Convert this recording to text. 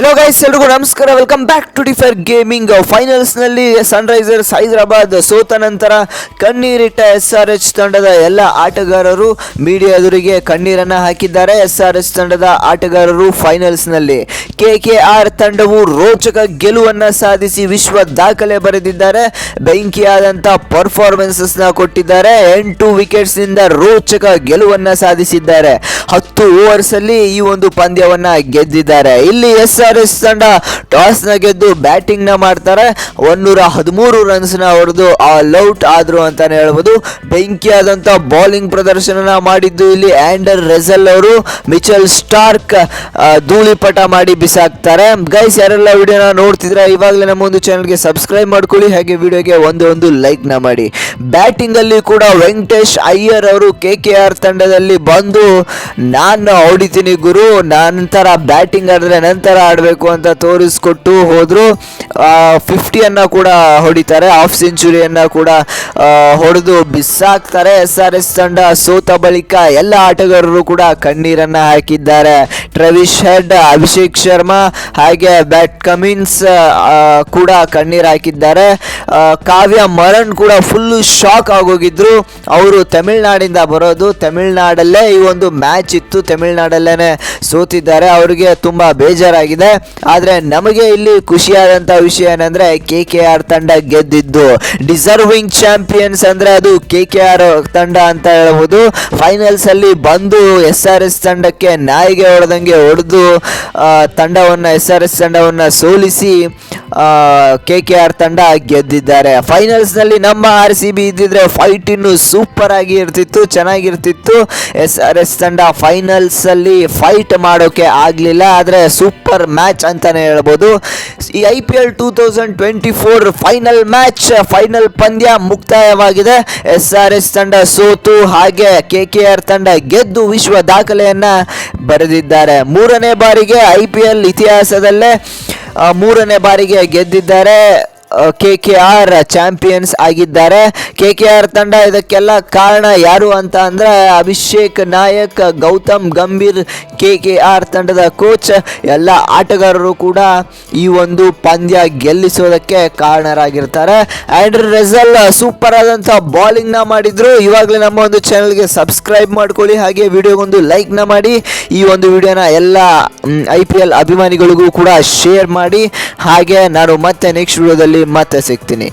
Hello guys ಎಲ್ರಿಗೂ ನಮಸ್ಕಾರ. Welcome back to differ gaming ಫೈನಲ್ಸ್ನಲ್ಲಿ Sunrisers Hyderabad, ಸೋತ ನಂತರ ಕಣ್ಣೀರಿಟ್ಟ ಎಸ್ ಆರ್ ಎಚ್ ತಂಡದ ಎಲ್ಲ ಆಟಗಾರರು ಮೀಡಿಯಾ ಎದುರಿಗೆ ಕಣ್ಣೀರನ್ನ ಹಾಕಿದ್ದಾರೆ. ಎಸ್ ಆರ್ ಎಚ್ ತಂಡದ ಆಟಗಾರರು ಫೈನಲ್ಸ್ನಲ್ಲಿ ಕೆ ಕೆ ಆರ್ ತಂಡವು ರೋಚಕ ಗೆಲುವನ್ನ ಸಾಧಿಸಿ ವಿಶ್ವ ದಾಖಲೆ ಬರೆದಿದ್ದಾರೆ. ಬೆಂಕಿಯಾದಂಥ ಪರ್ಫಾರ್ಮೆನ್ಸಸ್ನ ಕೊಟ್ಟಿದ್ದಾರೆ. ಎಂಟು ವಿಕೆಟ್ಸ್ನಿಂದ ರೋಚಕ ಗೆಲುವನ್ನ ಸಾಧಿಸಿದ್ದಾರೆ. ಹತ್ತು ಓವರ್ಸ್ ಅಲ್ಲಿ ಈ ಒಂದು ಪಂದ್ಯವನ್ನ ಗೆದ್ದಿದ್ದಾರೆ. ಇಲ್ಲಿ ಎಸ್ ಆರ್ ಎಸ್ ತಂಡ ಟಾಸ್ನ ಗೆದ್ದು ಬ್ಯಾಟಿಂಗ್ನ ಮಾಡ್ತಾರೆ. ಒಂದೂರ ಹದಿಮೂರು ರನ್ಸ್ನ ಹೊಡೆದು ಆಲ್ ಔಟ್ ಆದ್ರು ಅಂತಾನೆ ಹೇಳ್ಬೋದು. ಬೆಂಕಿಯಾದಂತ ಬೌಲಿಂಗ್ ಪ್ರದರ್ಶನ ಮಾಡಿದ್ದು ಇಲ್ಲಿ ಆಂಡರ್ ರೆಸಲ್ ಅವರು. ಮಿಚಲ್ ಸ್ಟಾರ್ಕ್ ಧೂಳಿಪಟ ಮಾಡಿ ಬಿಸಾಕ್ತಾರೆ. ಗೈಸ್, ಯಾರೆಲ್ಲ ವಿಡಿಯೋನ ನೋಡ್ತಿದ್ರೆ ಇವಾಗಲೇ ನಮ್ಮ ಒಂದು ಚಾನಲ್ಗೆ ಸಬ್ಸ್ಕ್ರೈಬ್ ಮಾಡ್ಕೊಳ್ಳಿ. ಹಾಗೆ ವಿಡಿಯೋಗೆ ಒಂದು ಒಂದು ಲೈಕ್ನ ಮಾಡಿ. ಬ್ಯಾಟಿಂಗ್ ಅಲ್ಲಿ ಕೂಡ ವೆಂಕಟೇಶ್ ಅಯ್ಯರ್ ಅವರು ಕೆ ಕೆ ಆರ್ ತಂಡದಲ್ಲಿ ಬಂದು ನಾನು ಹೊಡಿತೀನಿ ಗುರು, ನಂತರ ಬ್ಯಾಟಿಂಗ್ ಆಡಿದ್ರೆ ನಂತರ ಆಡಬೇಕು ಅಂತ ತೋರಿಸ್ಕೊಟ್ಟು ಹೋದರು. ಫಿಫ್ಟಿಯನ್ನು ಕೂಡ ಹೊಡಿತಾರೆ ಹಾಫ್ ಸೆಂಚುರಿಯನ್ನು ಕೂಡ ಹೊಡೆದು ಬಿಸಾಕ್ತಾರೆ. ಎಸ್ ಆರ್ ಎಸ್ ತಂಡ ಸೋತ ಬಳಿಕ ಎಲ್ಲ ಆಟಗಾರರು ಕೂಡ ಕಣ್ಣೀರನ್ನ ಹಾಕಿದ್ದಾರೆ. ಟ್ರವಿಶ್ ಹೆಡ್ ಅಭಿಷೇಕ್ ಶರ್ಮಾ ಹಾಗೆ ಬ್ಯಾಟ್ ಕಮಿನ್ಸ್ ಕೂಡ ಕಣ್ಣೀರು ಹಾಕಿದ್ದಾರೆ. ಕಾವ್ಯ ಮರಣ್ ಕೂಡ ಫುಲ್ಲು ಶಾಕ್ ಆಗೋಗಿದ್ರು. ಅವರು ತಮಿಳ್ನಾಡಿಂದ ಬರೋದು. ತಮಿಳ್ನಾಡಲ್ಲೇ ಈ ಒಂದು ಮ್ಯಾಚ್ ಇತ್ತು ತಮಿಳ್ನಾಡಲ್ಲೇ ಸೋತಿದ್ದಾರೆ. ಅವರಿಗೆ ತುಂಬ ಬೇಜಾರಾಗಿದೆ. ಆದರೆ ನಮಗೆ ಇಲ್ಲಿ ಖುಷಿಯಾದಂಥ ವಿಷಯ ಏನಂದರೆ ಕೆ ಕೆ ಆರ್ ತಂಡ ಗೆದ್ದಿದ್ದು. ಡಿಸರ್ವಿಂಗ್ ಚಾಂಪಿಯನ್ಸ್ ಅಂದರೆ ಅದು ಕೆ ಕೆ ಆರ್ ತಂಡ ಅಂತ ಹೇಳ್ಬೋದು. ಫೈನಲ್ಸಲ್ಲಿ ಬಂದು ಎಸ್ ಆರ್ ಎಸ್ ತಂಡಕ್ಕೆ ನಾಯಿಗೆ ಹೊಡೆದಂಗೆ ಹೊಡೆದು ತಂಡವನ್ನು, ಎಸ್ ಆರ್ ಎಸ್ ತಂಡವನ್ನು ಸೋಲಿಸಿ ಕೆ ಕೆ ಆರ್ ತಂಡ ಗೆದ್ದಿದ್ದಾರೆ. ಫೈನಲ್ಸ್ನಲ್ಲಿ ನಮ್ಮ ಆರ್ ಸಿ ಬಿ ಇದ್ದಿದ್ರೆ ಫೈಟ್ ಇನ್ನು ಸೂಪರ್ ಆಗಿ ಇರ್ತಿತ್ತು, ಚೆನ್ನಾಗಿರ್ತಿತ್ತು. ಎಸ್ ಆರ್ ಎಸ್ ತಂಡ ಫೈನಲ್ಸ್ ಅಲ್ಲಿ ಫೈಟ್ ಮಾಡೋಕೆ ಆಗಲಿಲ್ಲ, ಆದರೆ ಸೂಪರ್ ಮ್ಯಾಚ್ ಅಂತಾನೆ ಹೇಳ್ಬೋದು. ಈ I P L two thousand twenty four final match final ಪಂದ್ಯ ಮುಕ್ತಾಯವಾಗಿದೆ. ಎಸ್ ಆರ್ ಎಸ್ ತಂಡ ಸೋತು, ಹಾಗೆ ಕೆ ಕೆ ಆರ್ ತಂಡ ಗೆದ್ದು ವಿಶ್ವ ದಾಖಲೆಯನ್ನು ಬರೆದಿದ್ದಾರೆ. ಮೂರನೇ ಬಾರಿಗೆ ಐ ಪಿ ಎಲ್ ಇತಿಹಾಸದಲ್ಲೇ ಮೂರನೇ ಬಾರಿಗೆ ಗೆದ್ದಿದ್ದಾರೆ. ಕೆ ಕೆ ಆರ್ ಚಾಂಪಿಯನ್ಸ್ ಆಗಿದ್ದಾರೆ. ಕೆ ಕೆ ಆರ್ ತಂಡ ಇದಕ್ಕೆಲ್ಲ ಕಾರಣ ಯಾರು ಅಂತ ಅಂದರೆ Abhishek Nayak, Gautam Gambhir, K K R ತಂಡದ ಕೋಚ್ ಎಲ್ಲ ಆಟಗಾರರು ಕೂಡ ಈ ಒಂದು ಪಂದ್ಯ ಗೆಲ್ಲಿಸೋದಕ್ಕೆ ಕಾರಣರಾಗಿರ್ತಾರೆ. ಆ್ಯಂಡ್ ರೆಸಲ್ ಸೂಪರ್ ಆದಂಥ ಬಾಲಿಂಗ್ನ ಮಾಡಿದ್ರು. ಇವಾಗಲೇ ನಮ್ಮ ಒಂದು ಚಾನಲ್ಗೆ ಸಬ್ಸ್ಕ್ರೈಬ್ ಮಾಡ್ಕೊಳ್ಳಿ. ಹಾಗೆ ವಿಡಿಯೋಗೊಂದು ಲೈಕ್ನ ಮಾಡಿ. ಈ ಒಂದು ವಿಡಿಯೋನ ಎಲ್ಲ ಐ ಪಿ ಎಲ್ ಅಭಿಮಾನಿಗಳಿಗೂ ಕೂಡ ಶೇರ್ ಮಾಡಿ. ಹಾಗೆ ನಾನು ಮತ್ತೆ ನೆಕ್ಸ್ಟ್ ವಿಡಿಯೋದಲ್ಲಿ ಮತ್ತೆ ಸಿಗ್ತೀನಿ.